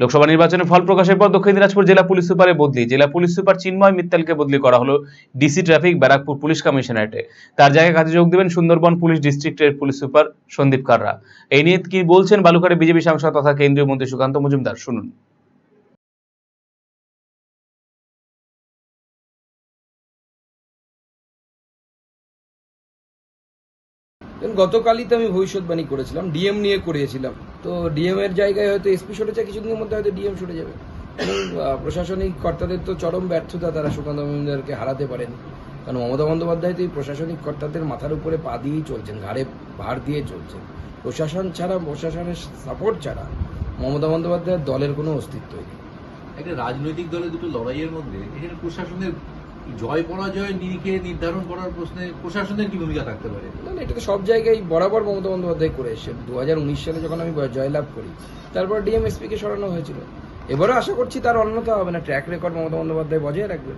লোকসভা নির্বাচনের ফল প্রকাশের পর দক্ষিণ দিনাজপুর জেলা পুলিশ সুপারে বদলি। জেলা পুলিশ সুপার চিন্ময় মিত্তালকে বদলি করা হলো ডিসি ট্রাফিক, ব্যারাকপুর পুলিশ কমিশনারেটে। তার জায়গায় কাজে যোগ দেবেন সুন্দরবন পুলিশ ডিস্ট্রিক্টের পুলিশ সুপার সন্দীপ কাররা। এই নিয়ে কি বলছেন বালুকারে বিজেপি সাংসদ তথা কেন্দ্রীয় মন্ত্রী সুকান্ত মজুমদার? শুনুন। গতকালই তো আমি ভবিষ্যৎবাণী করেছিলাম ডিএম নিয়ে করিয়েছিলাম। তো ডিএম এর জায়গায় হয়তো এসপি সরেছে কিছুদিনের মধ্যে হয়তো ডিএম সরে যাবে। প্রশাসনিক কর্তাদের তো চরম ব্যর্থতা তারা সুকান্ত মজুমদারকে হারাতে পারেনি। কারণ মমতা বন্দ্যোপাধ্যায় তো এই প্রশাসনিক কর্তাদের মাথার উপরে পা দিয়েই চলছেন, ঘাড়ে ভার দিয়ে চলছেন। প্রশাসন ছাড়া, প্রশাসনের সাপোর্ট ছাড়া মমতা বন্দ্যোপাধ্যায়ের দলের কোনো অস্তিত্বই নেই। একটা রাজনৈতিক দলের দুটো লড়াইয়ের মধ্যে এখানে প্রশাসনের জয় পরাজয় নিরিখে নির্ধারণ করার প্রশ্নে প্রশাসনের কি ভূমিকা থাকতে পারে? না এটা তো সব জায়গায় বরাবর মমতা বন্দ্যোপাধ্যায় করে এসছে। দু সালে যখন আমি জয়লাভ করি, তারপর ডিএমএসপি কে সরানো হয়েছিল। এবারও আশা করছি তার অন্যতা হবে না। ট্র্যাক রেকর্ড মমতা বন্দ্যোপাধ্যায় বজায় রাখবে।